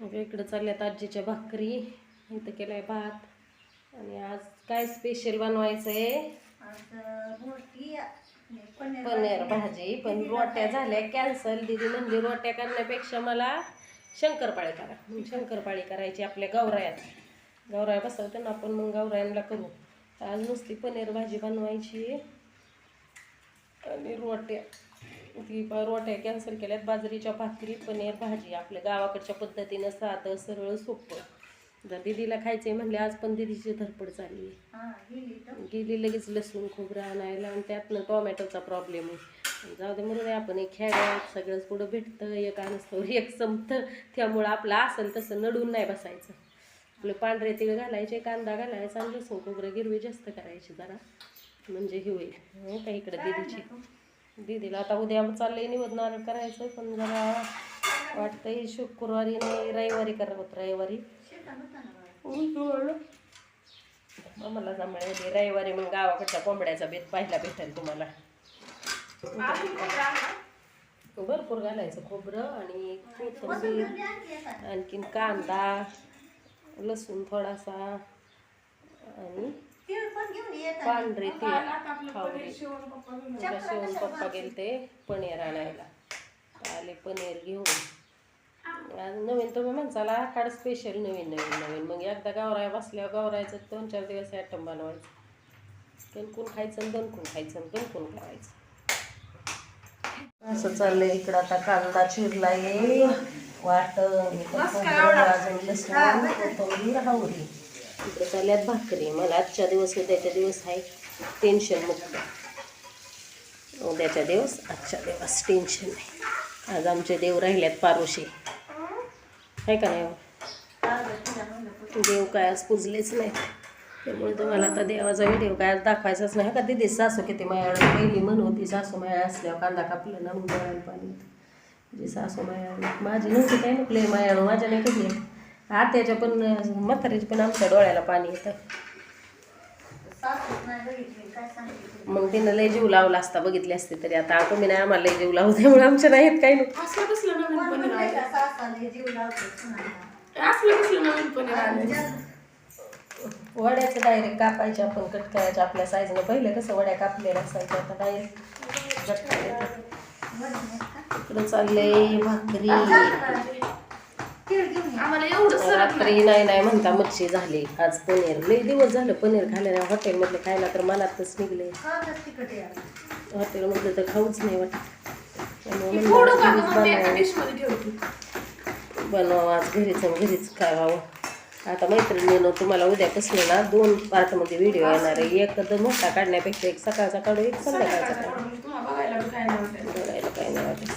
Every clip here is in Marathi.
मग इकडं चालल्यात आजीच्या भाकरी इथं केलाय भात. आणि आज काय स्पेशल बनवायचं आहे पनीर भाजी. पण रोट्या झाल्या कॅन्सल दिदी म्हणजे रोट्या करण्यापेक्षा मला शंकरपाळी करा. मग शंकरपाळी करायची आपल्या गौरायात गौराया बसवते ना आपण मग गौरायांना करू. आज नुसती पनीर भाजी बनवायची आणि रोट्या. ती रोट्या कॅन्सल केल्यात. बाजरीच्या भाकरी पनीर भाजी. आपल्या गावाकडच्या पद्धतीनं साधं सरळ सोपं. जर दिदीला खायचंय म्हणले आज पण दिदीची धडपड चालली आहे. गेली लगेच लसूण खोबरं आणायला आणि त्यातनं टोमॅटोचा प्रॉब्लेम आहे. जाऊ दे म्हणून आपण एक खेड्यात सगळंच पुढं भेटतं एक आणस्तोवर एक संपतं. त्यामुळं आपलं असेल तसं नडून नाही बसायचं. आपले पांढरे तीळ घालायचे कांदा घालायचा आणि लसूण खोबरं गिरवी जास्त करायची जरा. म्हणजे हे होईल. हो का इकडं दिदीची? दीदीला आता उद्या चाललंय निवड नारळ करायचं पण जरा वाटतंय शुक्रवारी नाही रविवारी करत रविवारी. मला जमळे दे रविवारी मग गावाकडच्या कोंबड्याचा बेत पाहायला भेटेल तुम्हाला. भरपूर घालायचं खोबरं आणि कोथिंबीर आणखीन कांदा लसूण थोडासा आणि तीळ पण घेऊन येत पांढरे तीळ. खावडे उद्या शिवून पप्पा गेले ते पनीर आणायला. आले पनीर घेऊन. आज नवीन तुम्ही म्हणसाला काढ स्पेशल नवीन नवीन नवीन. मग एकदा गावराय बसल्यावर गावरायचं दोन चार दिवस ॲटम बनवायचं. कणकून खायचं दणकून खायचं दणकून करायचं असं चाललंय इकडं आता कांदा चिरला ये वाटण. इथं खोबरं, अजून लसूण कोथिंबीर हावरी इकडे चालल्यात भाकरी. मला आजच्या दिवस उद्याच्या दिवस आहे टेन्शन मुक्त. उद्याच्या दिवस आजच्या दिवस टेन्शन नाही. आज आमचे देव राहिल्यात पारोशी. आहे का नाही हो? देव काय आज पुजलेच नाही. त्यामुळे तुम्हाला आता देवाचा व्हिडिओ काय आज दाखवायचाच नाही. का दिदी सासू किती माया पहिली म्हण होती सासू माया असल्यावर कांदा कापलं ना मग पाणी. जी सासू माया माझी नव्हती काय नुकले मायाळ. माझ्या नाही कुठली आत्याच्या पण म्हाताऱ्याच्या पण आमच्या डोळ्याला पाणी येतं. मग तिनं लय जीव लावला असता बघितली असते तरी. आता तुम्ही नाही आम्हाला लय जीव लावू त्यामुळे आमच्या नाहीत काही नको असलं कसलं नवीन असलं कसलं नवीन वड्याचं डायरेक्ट कापायचे आपण कट करायचे आपल्या साईजनं पहिले कसं वड्या कापलेल्या असायच्या आता डायरेक्ट कट करायचं इकडं चाललंय भाकरी. आम्हाला एवढं रात्री नाही नाही म्हणता मच्छी झाली. आज पनीर. लई दिवस झालं पनीर खाल्लं हॉटेलमधलं खायला तर मनातच निघले. खाऊनच तिखट आहे. हॉटेलमधलं तर खाऊच नाही वाटत. त्यामुळे की फोडू का म्हणलं गं मग ते एका घरीच डिशमध्ये ठेवते. बनवावं आज घरीच आणि घरीच खावावं. आता मैत्रिणीनं तुम्हाला उद्यापासून ना दोन पार्टमध्ये व्हिडिओ येणार आहे. एक तर मोठा काढण्यापेक्षा एक सकाळचा काढू एक संध्याकाळचा काढू काढून तुम्हाला बघायला बी काय नाही वाटत बघायला काही नाही वाटत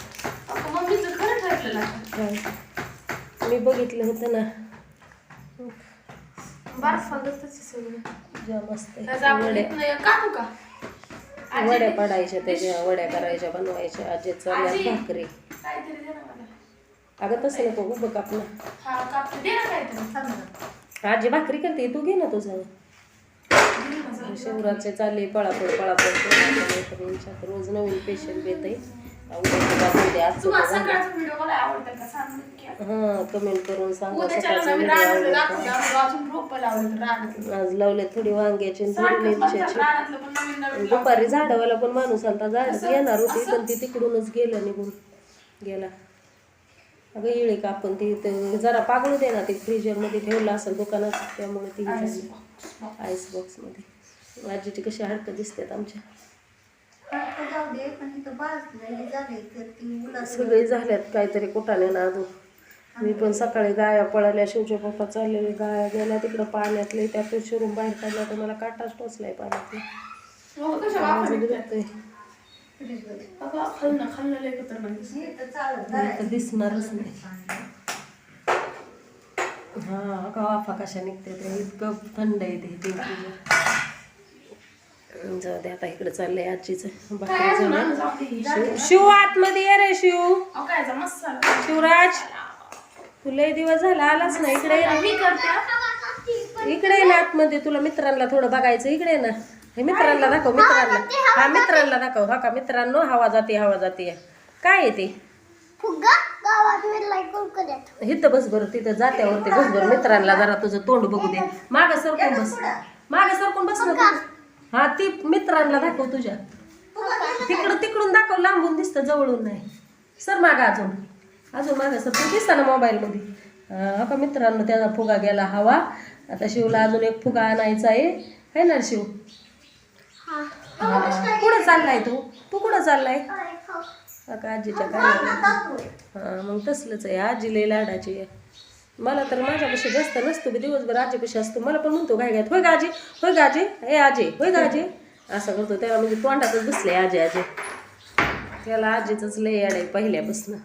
अगं मम्मीचं खरं ठरलेलं आता. काय? मी बघितलं होतं ना बारस फालतच तशी सगळं ज्या मस्त आहे. त्याचं आपण वड्या पाडायच्या त्याच्या वड्या करायच्या बनवायच्या आजी चालल्या. भाकरी ना अगं तसं नको उभं कापलं हा ना. आजी भाकरी करते तू घे ना तुझं ना. शिवराचे चालले पळापळ पळापळ रोज नवीन पेशंट येत हां कमेंट करून सांगा आज लावले थोडी वांग्याची मिरच्याची दुपारी झाडावाला पण माणूस आलता झाड येणार होती पण ती तिकडूनच गेलं निघून. गेला. अगं येळी का आपण ती जरा पागळू दे ना ती फ्रीजरमध्ये ठेवलं असेल दुकानात त्यामुळे ती आईस बॉक्समध्ये आजीची कशी हडकं दिसतात आमच्या. जाऊ दे पण इथं भाजलेली झाली तर ती उलट सगळे झाल्यात काहीतरी कुठाने ना अजून. मी पण सकाळी गाया पळाल्या शिवचे पप्पा चाललेले गाया गेल्या तिकडं पाण्यातले त्यातून शिरून बाहेर काढल्या तर मला काटाच टोचलाय पाण्यातले हो, दिसणारच नाही. हा का वाफा कशा निघते ते इतकं थंड आहे ते जाऊ दे आता इकडे चाललंय आजीचं. शिव शिव आतमध्ये ये रे शिव. शिवराज. तू लय दिवस झाला आलाच ना इकडे ये. रे. मी करते. हा. इकडे ना आतमध्ये तुला मित्रांना थोडं बघायचं. इकडे ना. हे मित्रांना दाखव मित्रांना. हा मित्रांना दाखव. हा का मित्रांनो हवा जाते हवा जाते. काय आहे ते? फुगा गावात मिळालाय कोलकत्यात इथं बस बरं तिथं जात्यावरती बस बरं मित्रांना जरा तुझं तोंड बघू दे. माग सरकून बस. माग सरकून बस ना तू. हा ती मित्रांना दाखव तुझ्या. तिकडं तिकडून दाखव लांबून दिसतं जवळून नाही. सर मागा अजून. अजून मागा सर तू दिसतं ना मोबाईलमध्ये? हा का मित्रांनो त्याचा फुगा गेला हवा. आता शिवला अजून एक फुगा आणायचा आहे. है ना शिव? हा. कुठं चाललाय तू? तू कुठं चाललाय? हा का आजीच्या काय हा मग तसलंच आहे. आजी लई लाडाची आहे. मला तर माझ्यापाशी जास्त नसतो मी दिवसभर आजीपेक्षा असतो. मला पण म्हणतो काय काय होय गाजे आजी? होय गाजे हे आजे होय गाजे आजी? असं करतो. त्याला म्हणजे तोंडातच बसले आजे आजे. त्याला आजीचंच लय याड आहे पहिल्यापासून.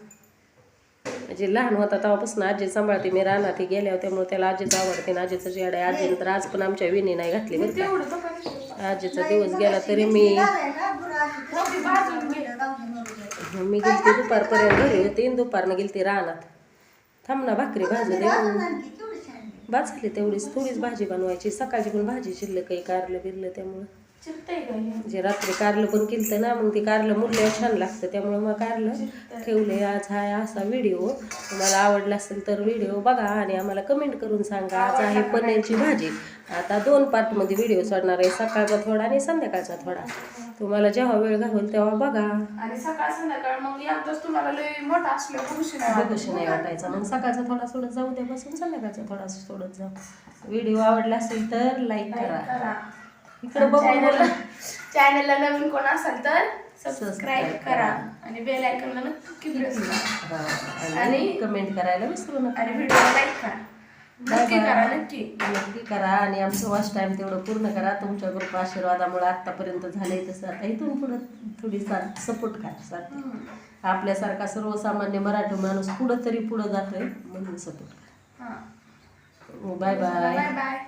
म्हणजे लहान होता तेव्हापासून आजी सांभाळते मी रानात गेल्यावर त्यामुळे त्याला आजीच आवडते आणि आजीचं याड आहे. आजीनं तर आज पण आमच्या विणी नाही घातली बरं का. आजीचा दिवस गेला तरी मी मी गेलते दुपारपर्यंत घरी होते दुपारनं गेलते रानात. थांब ना भाकरी भाजी दे बाज झाली तेवढीच थोडीच भाजी बनवायची. सकाळची पण भाजी शिल्लक काही कारलं बिरलं त्यामुळं? म्हणजे रात्री कारलं पण केलं ना मग ते कारलं मुरल्यावर छान लागतं. त्यामुळं मग कारलं ठेवले आज हा असा व्हिडिओ. तुम्हाला आवडला असेल तर व्हिडिओ बघा आणि आम्हाला कमेंट करून सांगा. आज आहे पनीरची भाजी. आता दोन पार्टमध्ये व्हिडिओ सोडणार आहे. सकाळचा थोडा आणि संध्याकाळचा थोडा. तुम्हाला जेव्हा वेळ घालून तेव्हा बघा. आणि सकाळ संध्याकाळ मग एकदाच तुम्हाला लय मोठा खुशी नाही वाटत. नाही वाटायचा. मग सकाळचा थोडा सोडत जाऊ द्यापासून संध्याकाळचा थोडा सोडत जाऊ. व्हिडिओ आवडला असेल तर लाईक करा. करा. इकडे चॅनलला चॅनलला नवीन कोण असाल तर सबस्क्राईब Subscribe करा. आणि बेल आयकॉनला नक्की प्रेस करा. आणि आणि- कमेंट करायला विसरू नका. आणि व्हिडिओ लाईक करा. नक्की. करा नक्की. नक्की करा आणि आमचं वॉच टाइम तेवढं पूर्ण करा. तुमच्या ग्रुप आशीर्वादामुळे आतापर्यंत झालंय तसं. आता इथून पुढं थोडी सपोर्ट करा सारखी. आपल्यासारखा सर्वसामान्य मराठी माणूस पुढं तरी पुढं जातोय म्हणून सपोर्ट हा. करा बाय बाय बाय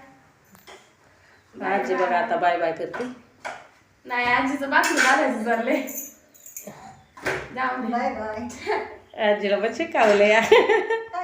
बाय आजी बघा आता बाय बाय करते. नाही आजीचं बाकी घालायचं चाललंय. जाऊ दे. बाय बाय आजीला पण शिकावलं या